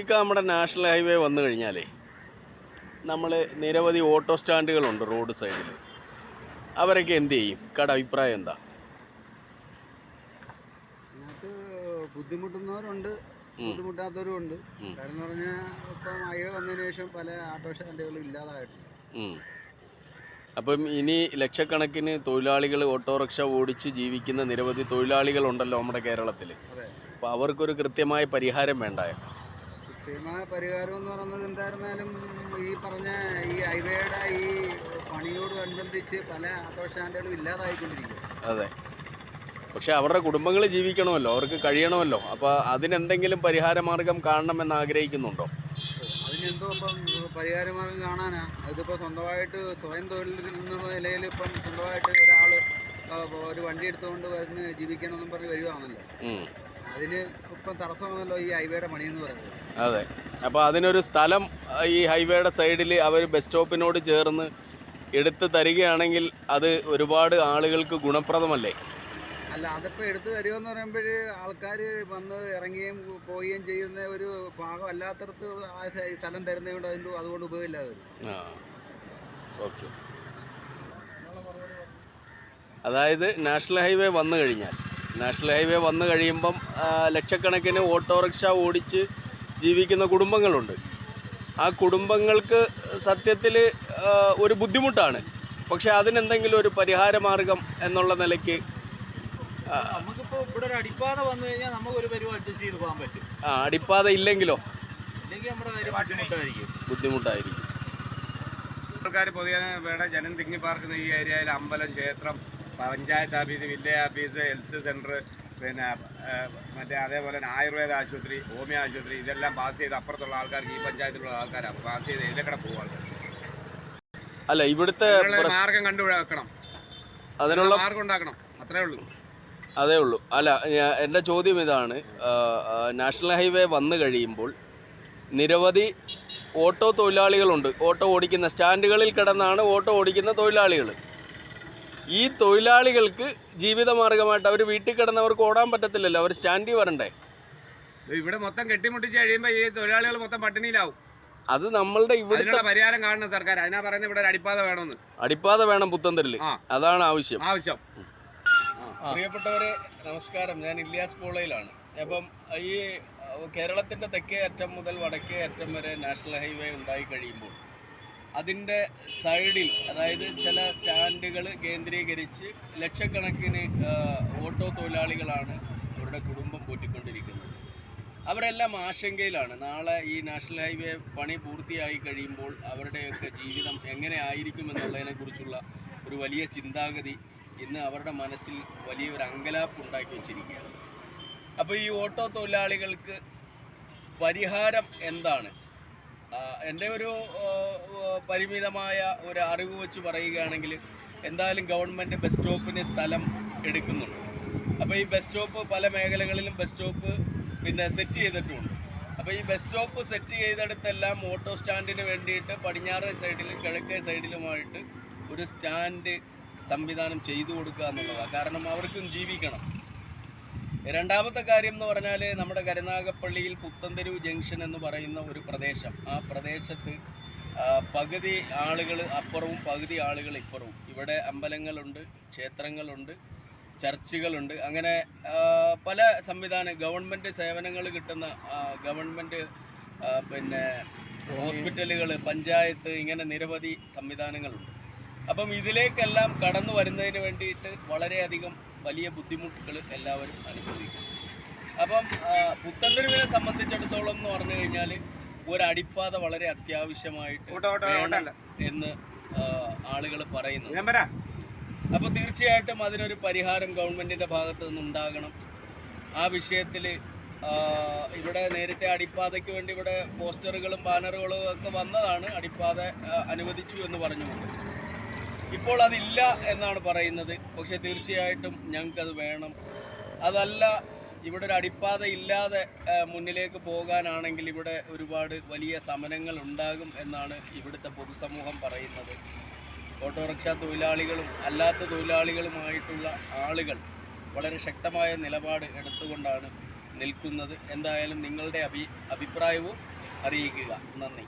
ഇക്ക നമ്മുടെ national highway വന്നു കഴിഞ്ഞാലേ നമ്മൾ നിരവധി ഓട്ടോ സ്റ്റാൻഡുകളുണ്ട് റോഡ് സൈഡിൽ അവരൊക്കെ എന്ത് ചെയ്യും? കട അഭിപ്രായം എന്താ? ബുദ്ധിമുട്ടുന്നവരുണ്ട്. ബുദ്ധിമുട്ടാത്തവരും ഉണ്ട് കാരണം പറഞ്ഞാൽ ഇപ്പം ഹൈവേ വന്നതിന് ശേഷം പല ഓട്ടോ സ്റ്റാൻഡുകളും ഇല്ലാതായിട്ടുണ്ട്. അപ്പം ഇനി ലക്ഷക്കണക്കിന് തൊഴിലാളികൾ ഓട്ടോറിക്ഷ ഓടിച്ച് ജീവിക്കുന്ന നിരവധി തൊഴിലാളികളുണ്ടല്ലോ നമ്മുടെ കേരളത്തിൽ. അപ്പോൾ അവർക്കൊരു കൃത്യമായ പരിഹാരം വേണ്ടായോ? കൃത്യമായ പരിഹാരം എന്ന് പറയുന്നത് എന്തായിരുന്നാലും ഈ പറഞ്ഞ ഈ ഹൈവേയുടെ ഈ പണിയോട് പണിയോടനുബന്ധിച്ച് പല സ്റ്റാൻഡുകളും ഇല്ലാതായിക്കൊണ്ടിരിക്കും. അതെ. പക്ഷെ അവരുടെ കുടുംബങ്ങൾ ജീവിക്കണമല്ലോ അവർക്ക് കഴിയണമല്ലോ. അപ്പോൾ അതിനെന്തെങ്കിലും പരിഹാര മാർഗം കാണണമെന്ന് ആഗ്രഹിക്കുന്നുണ്ടോ? അതിനെന്തോ ഇപ്പം പരിഹാരമാർഗം കാണാനാ. അതിപ്പോൾ സ്വന്തമായിട്ട് സ്വയം തൊഴിൽ എന്ന നിലയിൽ ഇപ്പം സ്വന്തമായിട്ട് ഒരാൾ ഒരു വണ്ടി എടുത്തുകൊണ്ട് വരുന്ന ജീവിക്കണം എന്നും പറഞ്ഞ് വരുവാണല്ലോ. ഉം. അതിന് ഇപ്പം തടസ്സമാണല്ലോ ഈ ഹൈവേയുടെ പണിയെന്ന് പറയുന്നത്. അതെ. അപ്പോൾ അതിനൊരു സ്ഥലം ഈ ഹൈവേയുടെ സൈഡിൽ അവർ ബസ് സ്റ്റോപ്പിനോട് ചേർന്ന് എടുത്ത് തരികയാണെങ്കിൽ അത് ഒരുപാട് ആളുകൾക്ക് ഗുണപ്രദമല്ലേ? അല്ല അതിപ്പോൾ എടുത്തു തരുമെന്ന് പറയുമ്പോൾ ആൾക്കാര് വന്ന് ഇറങ്ങുകയും പോവുകയും ചെയ്യുന്ന ഒരു ഭാഗം അല്ലാത്തടത്ത് സ്ഥലം തരുന്നതുകൊണ്ട് അതിന്റെ അതുകൊണ്ട് ഉപയോഗമില്ലാതെ അതായത് നാഷണൽ ഹൈവേ വന്നു കഴിഞ്ഞാൽ നാഷണൽ ഹൈവേ വന്നു കഴിയുമ്പം ലക്ഷക്കണക്കിന് ഓട്ടോറിക്ഷ ഓടിച്ച് ജീവിക്കുന്ന കുടുംബങ്ങളുണ്ട്. ആ കുടുംബങ്ങൾക്ക് സത്യത്തിൽ ഒരു ബുദ്ധിമുട്ടാണ്. പക്ഷെ അതിനെന്തെങ്കിലും ഒരു പരിഹാര മാർഗം എന്നുള്ള നിലയ്ക്ക് നമുക്കിപ്പോ ഇവിടെ ഒരു അടിപ്പാത വന്നു കഴിഞ്ഞാൽ നമുക്ക് ഒരു പരിപാടി അഡ്ജസ്റ്റ് ചെയ്ത് പോകാൻ പറ്റും. ആ, അടിപ്പാത ഇല്ലെങ്കിലോ? ഇല്ലെങ്കിൽ നമ്മുടെ കാര്യം ബുദ്ധിമുട്ടായിരിക്കും. ബുദ്ധിമുട്ടായിരിക്കും. ആൾക്കാർ പൊതുവെ വേണം ജനം തിങ്ങി പാർക്കുന്ന ഈ ഏരിയയിൽ അമ്പലം ക്ഷേത്രം panchayat office village office health centre പിന്നെ മറ്റേ അതേപോലെ തന്നെ ആയുർവേദ ആശുപത്രി ഹോമിയോ ആശുപത്രി ഇതെല്ലാം പാസ് ചെയ്ത് അപ്പുറത്തുള്ള ആൾക്കാർക്ക് ഈ പഞ്ചായത്തിലുള്ള ആൾക്കാരാണ്. പാസ് ചെയ്ത് ഇതിലേക്കടെ പോകും ആൾക്കാർ അല്ല ഇവിടുത്തെ മാർഗം കണ്ടുപിടിക്കണം. അതിനുള്ള മാർഗം ഉണ്ടാക്കണം. അത്രേ ഉള്ളൂ. അതേ ഉള്ളൂ. അല്ല എന്റെ എന്റെ ചോദ്യം ഇതാണ്. നാഷണൽ ഹൈവേ വന്നു കഴിയുമ്പോൾ നിരവധി ഓട്ടോ തൊഴിലാളികളുണ്ട്. ഓട്ടോ ഓടിക്കുന്ന സ്റ്റാൻഡുകളിൽ കിടന്നാണ് ഓട്ടോ ഓടിക്കുന്ന തൊഴിലാളികൾ ഈ തൊഴിലാളികൾക്ക് ജീവിതമാർഗമായിട്ട് അവർ വീട്ടിൽ കിടന്നവർക്ക് ഓടാൻ പറ്റത്തില്ലല്ലോ. അവർ സ്റ്റാൻഡിൽ വരണ്ടേ? ഇവിടെ മൊത്തം കെട്ടിമുട്ടിച്ച് കഴിയുമ്പോൾ ഈ തൊഴിലാളികൾ മൊത്തം പട്ടിണിയിലാവും. അത് നമ്മളുടെ ഇവിടെ പരിഹാരം കാണുന്നത് സർക്കാർ. അതിനാ പറയുന്നത് ഇവിടെ അടിപ്പാത വേണമെന്ന്. അടിപ്പാത വേണം പുത്തൻ ആ. അതാണ് ആവശ്യം. ആവശ്യം. പ്രിയപ്പെട്ടവരെ നമസ്കാരം. ഞാൻ ഇല്യാസ് പോളയിലാണ്. അപ്പം ഈ കേരളത്തിന്റെ തെക്കേ അറ്റം മുതൽ വടക്കേ അറ്റം വരെ നാഷണൽ ഹൈവേ ഉണ്ടായി കഴിയുമ്പോൾ അതിന്റെ സൈഡിൽ അതായത് ചില സ്റ്റാൻഡുകൾ കേന്ദ്രീകരിച്ച് ലക്ഷക്കണക്കിന് ഓട്ടോ തൊഴിലാളികളാണ് അവരുടെ കുടുംബം പോറ്റിക്കൊണ്ടിരിക്കുന്നത് അവരെല്ലാം ആശങ്കയിലാണ്. നാളെ ഈ നാഷണൽ ഹൈവേ പണി പൂർത്തിയായി കഴിയുമ്പോൾ അവരുടെയൊക്കെ ജീവിതം എങ്ങനെ ആയിരിക്കും എന്നുള്ളതിനെക്കുറിച്ചുള്ള ഒരു വലിയ ചിന്താഗതി ഇന്ന് അവരുടെ മനസ്സിൽ വലിയൊരു അങ്കലാപ്പ് ഉണ്ടാക്കി വെച്ചിരിക്കുകയാണ്. അപ്പോൾ ഈ ഓട്ടോ തൊഴിലാളികൾക്ക് പരിഹാരം എന്താണ്? എന്റെ ഒരു പരിമിതമായ ഒരു അറിവ് വെച്ച് പറയുകയാണെങ്കിൽ എന്തായാലും ഗവൺമെന്റ് ബസ് സ്റ്റോപ്പിന് സ്ഥലം എടുക്കുന്നുണ്ട്. അപ്പോൾ ഈ ബസ് സ്റ്റോപ്പ് പല മേഖലകളിലും ബസ് സ്റ്റോപ്പ് പിന്നെ സെറ്റ് ചെയ്തിട്ടുമുണ്ട് അപ്പോൾ ഈ ബസ് സ്റ്റോപ്പ് സെറ്റ് ചെയ്തെടുത്തെല്ലാം ഓട്ടോ സ്റ്റാൻഡിന് വേണ്ടിയിട്ട് പടിഞ്ഞാറ് സൈഡിലും കിഴക്കേ സൈഡിലുമായിട്ട് ഒരു സ്റ്റാൻഡ് സംവിധാനം ചെയ്തു കൊടുക്കുക എന്നുള്ളതാണ് കാരണം അവർക്കും ജീവിക്കണം. രണ്ടാമത്തെ കാര്യം എന്ന് പറഞ്ഞാൽ നമ്മുടെ കരുനാഗപ്പള്ളിയിൽ പുത്തൻതെരുവ് ജംഗ്ഷൻ എന്ന് പറയുന്ന ഒരു പ്രദേശം. ആ പ്രദേശത്ത് പകുതി ആളുകൾ അപ്പുറവും പകുതി ആളുകൾ ഇപ്പുറവും. ഇവിടെ അമ്പലങ്ങളുണ്ട് ക്ഷേത്രങ്ങളുണ്ട് ചർച്ചുകളുണ്ട്. അങ്ങനെ പല സംവിധാന ഗവൺമെന്റ് സേവനങ്ങൾ കിട്ടുന്ന ഗവൺമെന്റ് പിന്നെ ഹോസ്പിറ്റലുകൾ പഞ്ചായത്ത് ഇങ്ങനെ നിരവധി സംവിധാനങ്ങളുണ്ട്. അപ്പം ഇതിലേക്കെല്ലാം കടന്നു വരുന്നതിന് വേണ്ടിയിട്ട് വളരെയധികം വലിയ ബുദ്ധിമുട്ടുകൾ എല്ലാവരും അനുഭവിക്കും. അപ്പം ആ, സംബന്ധിച്ചിടത്തോളം എന്ന് പറഞ്ഞു കഴിഞ്ഞാൽ ഒരടിപ്പാത വളരെ അത്യാവശ്യമായിട്ട് വേണം എന്ന് ആളുകൾ പറയുന്നു അപ്പൊ അപ്പോൾ തീർച്ചയായിട്ടും അതിനൊരു പരിഹാരം ഗവൺമെന്റിന്റെ ഭാഗത്തു നിന്നുണ്ടാകണം. ആ വിഷയത്തിൽ ഇവിടെ നേരത്തെ അടിപ്പാതയ്ക്ക് വേണ്ടി ഇവിടെ പോസ്റ്ററുകളും ബാനറുകളും ഒക്കെ വന്നതാണ് അടിപ്പാത അനുവദിച്ചു എന്ന് പറഞ്ഞുകൊണ്ട്. ഇപ്പോൾ അതില്ല എന്നാണ് പറയുന്നത്. പക്ഷെ തീർച്ചയായിട്ടും ഞങ്ങൾക്കത് വേണം. അതല്ല ഇവിടെ ഒരു അടിപ്പാത ഇല്ലാതെ മുന്നിലേക്ക് പോകാനാണെങ്കിൽ ഇവിടെ ഒരുപാട് വലിയ സമരങ്ങൾ ഉണ്ടാകും എന്നാണ് ഇവിടുത്തെ പൊതുസമൂഹം പറയുന്നത്. ഓട്ടോറിക്ഷ തൊഴിലാളികളും അല്ലാത്ത തൊഴിലാളികളുമായിട്ടുള്ള ആളുകൾ വളരെ ശക്തമായ നിലപാട് എടുത്തുകൊണ്ടാണ് നിൽക്കുന്നത്. എന്തായാലും നിങ്ങളുടെ അഭി അഭിപ്രായവും അറിയിക്കുക. നന്ദി.